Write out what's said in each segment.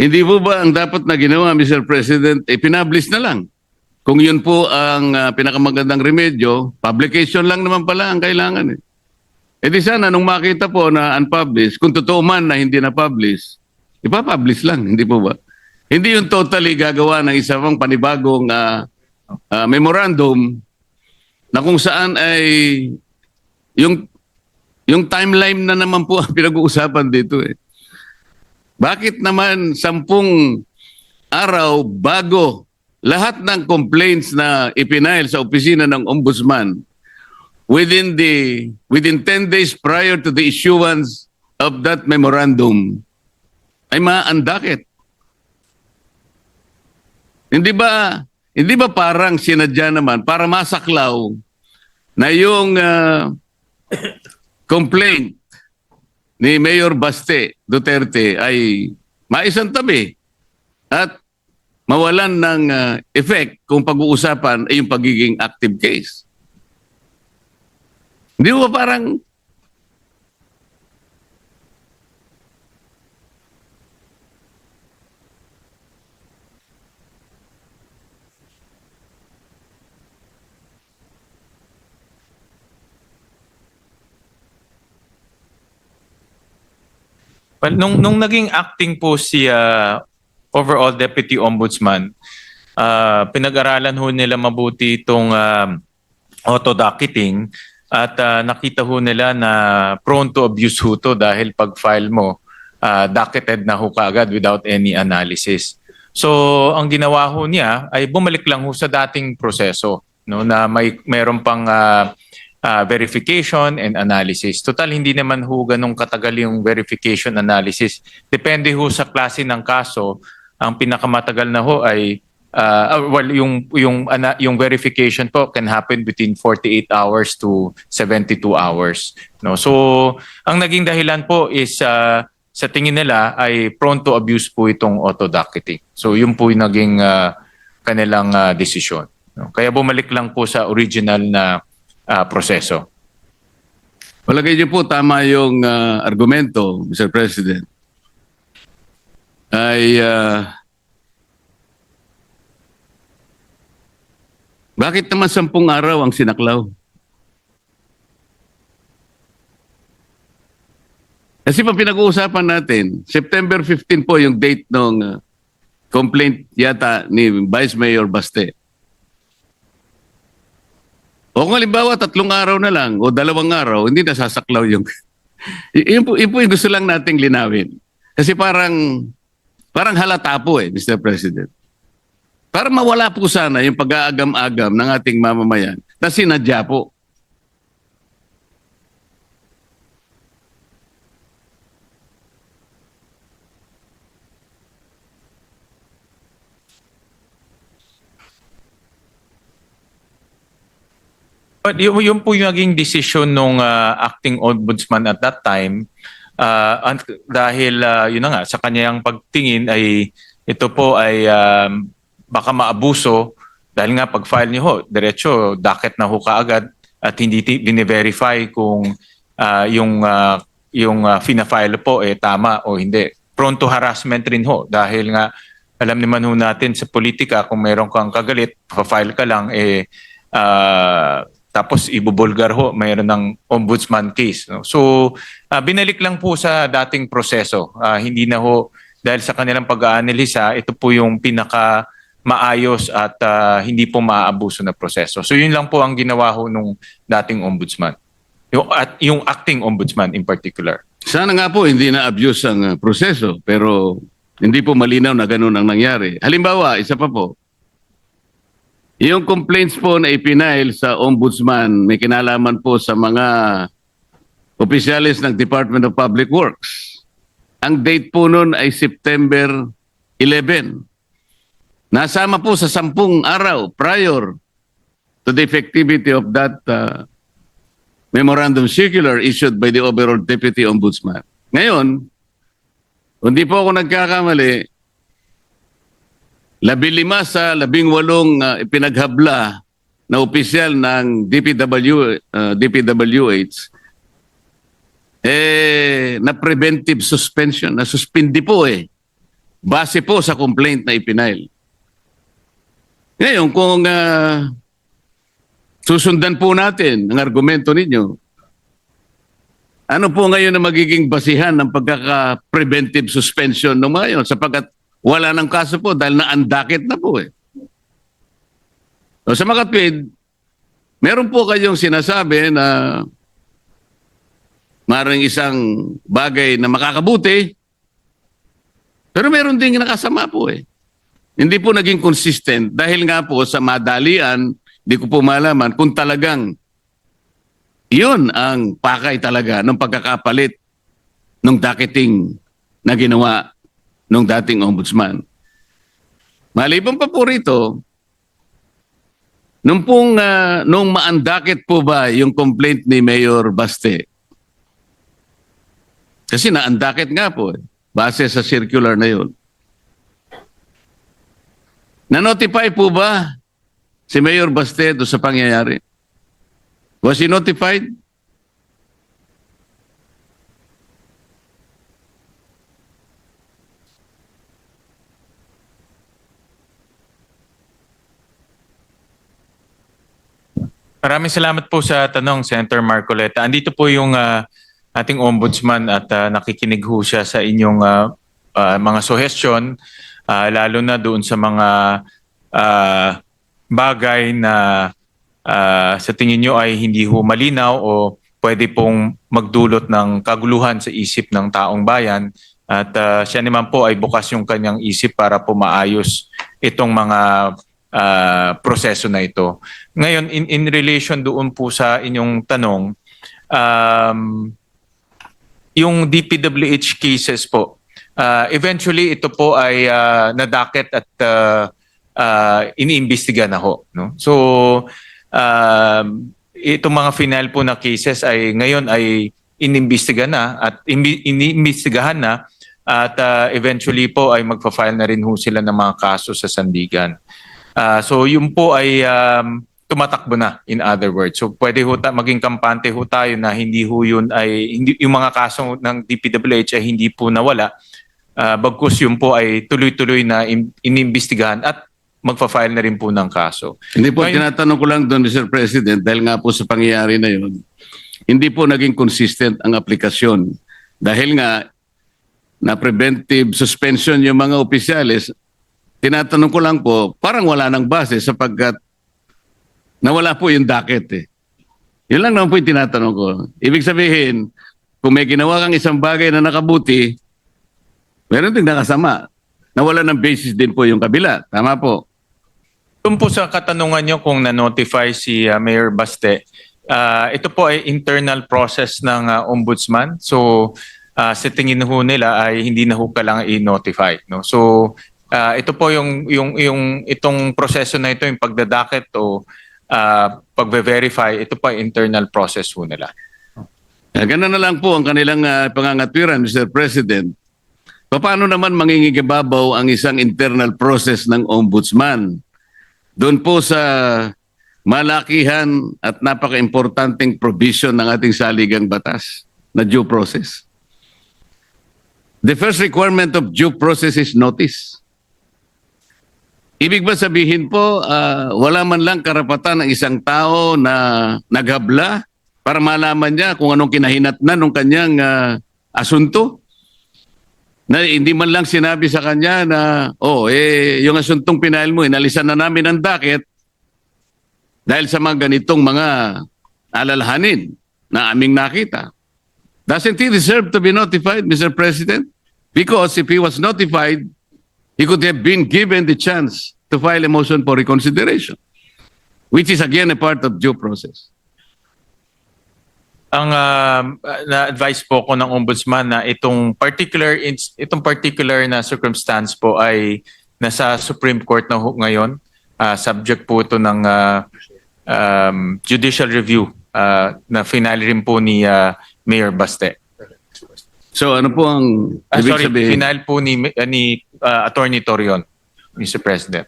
Hindi po ba ang dapat na ginawa, Mr. President, eh, pinablis na lang? Kung yun po ang ah, pinakamagandang remedyo, publication lang naman pala ang kailangan. Eh. E di sana, nung makita po na unpublished, kung totoo man na hindi na-publish, ipapublish lang, hindi po ba? Hindi yung totally gagawa ng isa pang panibagong ah, ah, memorandum na kung saan ay yung yung timeline na naman po ang pinag-uusapan dito eh. Bakit naman sampung araw bago lahat ng complaints na ipinail sa opisina ng ombudsman within the within 10 days prior to the issuance of that memorandum ay maandakit. Hindi ba hindi ba parang sinadya naman para masaklaw na yung ah, complaint ni Mayor Baste Duterte ay maisang tabi at mawalan ng ah, effect kung pag-uusapan ay yung pagiging active case. Hindi ba parang Well, nung, nung naging acting po si ah, overall deputy ombudsman, ah, pinag-aralan ho nila mabuti itong ah, auto-docketing at ah, nakita ho nila na prone to abuse ho to dahil pag file mo, ah, docketed na ho kaagad without any analysis. So, ang ginawa ho niya ay bumalik lang ho sa dating proseso no na may meron pang ah, ah, verification and analysis. Total hindi naman ho ganong katagal yung verification analysis. Depende ho sa klase ng kaso. Ang pinakamatagal na ho ay ah, well yung yung ana- yung verification po can happen between 48 hours to 72 hours. No. So ang naging dahilan po is ah, sa tingin nila ay prone to abuse po itong auto-docketing. So yun po yung naging ah, kanilang ah, desisyon. No? Kaya bumalik lang po sa original na ah, proseso. Palagay niyo po tama yung ah, argumento, Mr. President. Ay ah, bakit naman sampung araw ang sinaklaw? Kasi pa pinag-uusapan natin, September 15 po yung date ng ah, complaint yata ni Vice Mayor Baste. O kung halimbawa, tatlong araw na lang o dalawang araw, hindi nasasaklaw yung... Yun, po, yun po yung gusto lang nating linawin. Kasi parang, parang halata po eh, Mr. President. Para mawala po sana yung pag-aagam-agam ng ating mamamayan na sinadya po. But yun, yun po yung naging decision nung ah, acting ombudsman at that time an- dahil ah, yun na nga sa kanyang pagtingin ay ito po ay um, baka maabuso dahil nga pag file niyo ho diretso docket na ho kaagad at hindi bine-verify kung ah, yung ah, yung ah, fina-file po eh tama o hindi. Prone to harassment rin ho dahil nga alam naman ho natin sa politika kung meron kang kagalit, pa-file ka lang eh ah, tapos ibubulgar ho, mayroon ng ombudsman case. No? So, ah, binalik lang po sa dating proseso. Ah, hindi na ho, dahil sa kanilang pag-aanalisa, ito po yung pinaka maayos at ah, hindi po maaabuso na proseso. So, yun lang po ang ginawa ho nung dating ombudsman. Yung, at yung acting ombudsman in particular. Sana nga po hindi na-abuse ang proseso, pero hindi po malinaw na ganun ang nangyari. Halimbawa, isa pa po, yung complaints po na ipinail sa ombudsman, may kinalaman po sa mga opisyalis ng Department of Public Works. Ang date po nun ay September 11. Nasama po sa sampung araw prior to the effectivity of that uh, memorandum circular issued by the overall Deputy Ombudsman. Ngayon, hindi po ako nagkakamali, labilima sa labing walong uh, ipinaghabla na opisyal ng DPW, uh, DPWH, eh, na preventive suspension, na suspindi po eh. base po sa complaint na ipinail. Ngayon, kung ah, susundan po natin ang argumento ninyo, ano po ngayon na magiging basihan ng pagkaka-preventive suspension ng mga yun sapagkat wala ng kaso po dahil naandakit na po eh. So, sa makatwid, meron po kayong sinasabi na maring isang bagay na makakabuti, pero meron ding nakasama po eh. Hindi po naging consistent dahil nga po sa madalian, hindi ko po malaman kung talagang yun ang pakay talaga ng pagkakapalit ng docketing na ginawa ng dating ombudsman. Maliban pa po rito, nung pong, ah, nung maandakit po ba yung complaint ni Mayor Baste? Kasi naandakit nga po eh, base sa circular na yun. Na-notify po ba si Mayor Baste do sa pangyayari? Was he notified? Maraming salamat po sa tanong, Senator Marcoleta. Andito po yung ah, ating ombudsman at ah, nakikinig ho siya sa inyong ah, ah, mga suggestion, ah, lalo na doon sa mga ah, bagay na ah, sa tingin nyo ay hindi ho malinaw o pwede pong magdulot ng kaguluhan sa isip ng taong bayan. At ah, siya naman po ay bukas yung kanyang isip para po maayos itong mga ah, proseso na ito. Ngayon, in, in relation doon po sa inyong tanong, um, yung DPWH cases po, ah, eventually ito po ay ah, nadakit at uh, iniimbestiga na ho. No? So, um, itong mga final po na cases ay ngayon ay inimbestiga na at iniimbestigahan na at ah, eventually po ay magpa-file na rin ho sila ng mga kaso sa Sandigan. Ah, so yun po ay um, tumatakbo na in other words. So pwede ho ta- maging kampante ho tayo na hindi ho yun ay hindi yung mga kaso ng DPWH ay hindi po nawala. Ah, bagkus yun po ay tuloy-tuloy na in- inimbestigahan at magfa-file na rin po ng kaso. Hindi po, Ngayon- tinatanong ko lang doon, Mr. President, dahil nga po sa pangyayari na yun, hindi po naging consistent ang aplikasyon. Dahil nga, na preventive suspension yung mga opisyalis, tinatanong ko lang po, parang wala nang base sapagkat nawala po yung docket eh. Yun lang naman po yung tinatanong ko. Ibig sabihin, kung may ginawa kang isang bagay na nakabuti, meron ding nakasama. Nawala ng basis din po yung kabila. Tama po. Doon po sa katanungan nyo kung na-notify si uh, Mayor Baste, ah, ito po ay internal process ng ah, ombudsman. So, ah, sa tingin ho nila ay hindi na ho kailangan i-notify. No? So, ah, ito po yung, yung, yung itong proseso na ito, yung pagdadakit o ah, pagbe-verify, ito pa internal process ho nila. Uh, ganun na lang po ang kanilang uh, pangangatwiran, Mr. President. Paano naman mangingigibabaw ang isang internal process ng ombudsman? Doon po sa malakihan at napaka-importanting provision ng ating saligang batas na due process. The first requirement of due process is notice. Ibig ba sabihin po, ah, wala man lang karapatan ng isang tao na naghabla para malaman niya kung anong kinahinatnan ng kanyang ah, asunto? Na hindi man lang sinabi sa kanya na, oh, eh, yung asuntong pinail mo, inalisan na namin ang docket dahil sa mga ganitong mga alalahanin na aming nakita. Doesn't he deserve to be notified, Mr. President? Because if he was notified, he could have been given the chance to file a motion for reconsideration, which is again a part of due process. Ang um, na-advise po ko ng ombudsman na itong particular itong particular na circumstance po ay nasa Supreme Court na ho ngayon. Ah, subject po ito ng ah, um, judicial review ah, na finale rin po ni ah, Mayor Baste. So ano po ang Ah, ibig sorry, sabihin? final po ni ah, ni ah, Attorney Torion, Mr. President.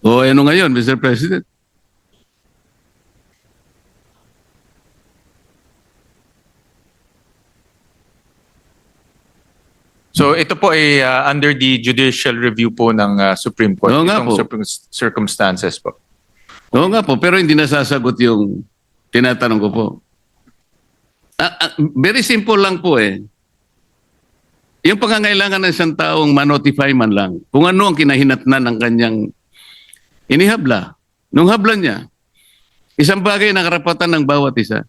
O ano ngayon, Mr. President? So ito po ay uh, under the judicial review po ng uh, Supreme Court. Oo nga Itong po. circum- circumstances po. Oo nga po, pero hindi nasasagot yung tinatanong ko po. Ah, very simple lang po eh. Yung pangangailangan ng isang taong manotify man lang kung ano ang kinahinatnan ng kanyang inihabla. Nung habla niya, isang bagay na karapatan ng bawat isa.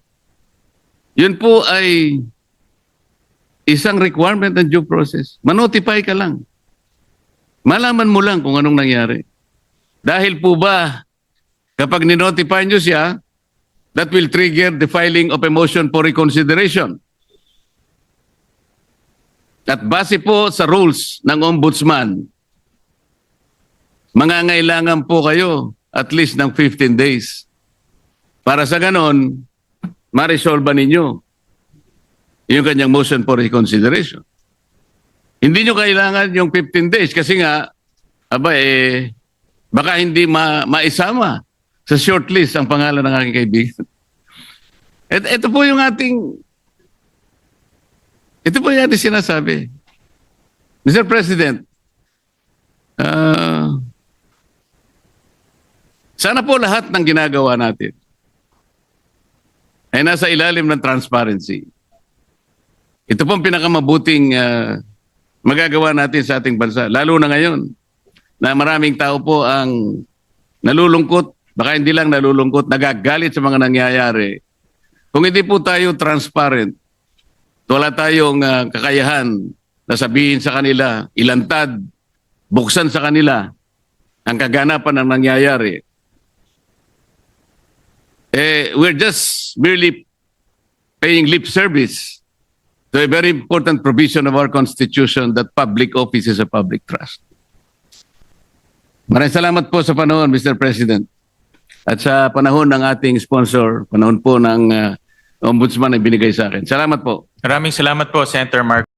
Yun po ay isang requirement ng due process. Manotify ka lang. Malaman mo lang kung anong nangyari. Dahil po ba Kapag ninotify nyo siya, that will trigger the filing of a motion for reconsideration. At base po sa rules ng ombudsman, mangangailangan po kayo at least ng 15 days. Para sa ganon, ma-resolve ninyo yung kanyang motion for reconsideration. Hindi nyo kailangan yung 15 days kasi nga, aba eh, baka hindi ma maisama sa shortlist ang pangalan ng aking kaibigan. Et, ito po yung ating ito po yung ating sinasabi. Mr. President, ah, sana po lahat ng ginagawa natin ay nasa ilalim ng transparency. Ito po ang pinakamabuting ah, magagawa natin sa ating bansa. Lalo na ngayon na maraming tao po ang nalulungkot, baka hindi lang nalulungkot, nagagalit sa mga nangyayari. Kung hindi po tayo transparent, wala tayong ah, kakayahan na sabihin sa kanila, ilantad, buksan sa kanila ang kaganapan ng nangyayari. Eh, we're just merely paying lip service to a very important provision of our Constitution that public office is a public trust. Maraming salamat po sa panahon, Mr. President. At sa panahon ng ating sponsor, panahon po ng uh, ombudsman na binigay sa akin. Salamat po. Maraming salamat po, Senator Mark.